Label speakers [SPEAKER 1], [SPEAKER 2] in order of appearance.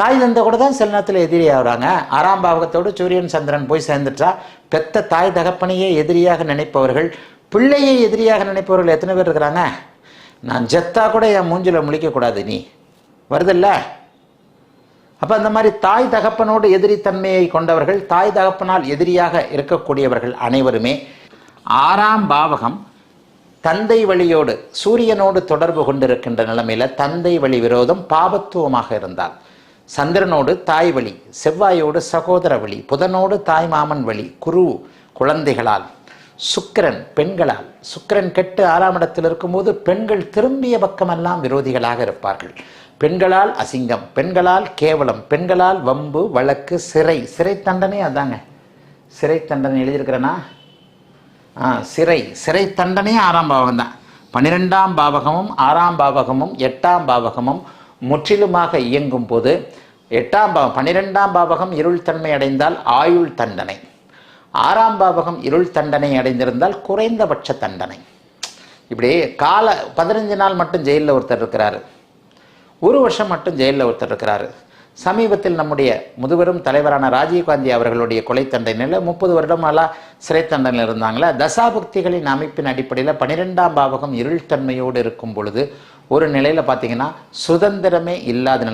[SPEAKER 1] தாய் தந்தை கூட தான் சில நேரத்தில் எதிரியாகிறாங்க ஆறாம் பாவகத்தோடு சூரியன் சந்திரன் போய் சேர்ந்துட்டா பெத்த தாய் தகப்பனையே எதிரியாக நினைப்பவர்கள் பிள்ளையை எதிரியாக நினைப்பவர்கள் எத்தனை பேர் இருக்கிறாங்க? நான் ஜெத்தா கூட என் மூஞ்சில் முழிக்கக்கூடாது நீ. வருதில்ல? அப்போ அந்த மாதிரி தாய் தகப்பனோடு எதிரித்தன்மையை கொண்டவர்கள் தாய் தகப்பனால் எதிரியாக இருக்கக்கூடியவர்கள் அனைவருமே ஆறாம் பாவகம் தந்தை வழியோடு சூரியனோடு தொடர்பு கொண்டிருக்கின்ற நிலைமையில் தந்தை வழி விரோதம் பாபத்துவமாக இருந்தால். சந்திரனோடு தாய் வழி செவ்வாயோடு சகோதர வழி புதனோடு தாய் மாமன் வழி குரு குழந்தைகளால் சுக்கிரன் பெண்களால். சுக்கிரன் கெட்டு ஆறாம் இடத்தில் இருக்கும்போது பெண்கள் திரும்பிய பக்கமெல்லாம் விரோதிகளாக இருப்பார்கள். பெண்களால் அசிங்கம் பெண்களால் கேவலம் பெண்களால் வம்பு வழக்கு சிறை. சிறை தண்டனை அதாங்க. சிறை தண்டனை எழுதியிருக்கிறேனா? ஆ சிறை. சிறை தண்டனை ஆறாம் பாவகம் தான் பன்னிரெண்டாம் பாவகமும் ஆறாம் பாவகமும் எட்டாம் பாவகமும் முற்றிலுமாக இயங்கும் போது எட்டாம் பாவம் பன்னிரெண்டாம் பாவகம் இருள் தன்மை அடைந்தால் ஆயுள் தண்டனை. ஆறாம் பாவகம் இருள் தண்டனை அடைந்திருந்தால் குறைந்தபட்ச தண்டனை. இப்படி கால பதினஞ்சு நாள் மட்டும் ஜெயிலில் ஒருத்தர் இருக்கிறாரு. ஒரு வருஷம் மட்டும் ஜெயிலில் ஒருத்தர் இருக்கிறாரு. சமீபத்தில் நம்முடைய முதுபெரும் தலைவரான ராஜீவ்காந்தி அவர்களுடைய கொலை தண்டனையில் முப்பது வருடமெல்லாம் சிறை தண்டனையில் இருந்தாங்களே? தசாபக்திகளின் அமைப்பின் அடிப்படையில் பன்னிரெண்டாம் பாவகம் இருள் தன்மையோடு இருக்கும் பொழுது ஒரு நிலையில் பார்த்தீங்கன்னா சுதந்திரமே இல்லாத நிலை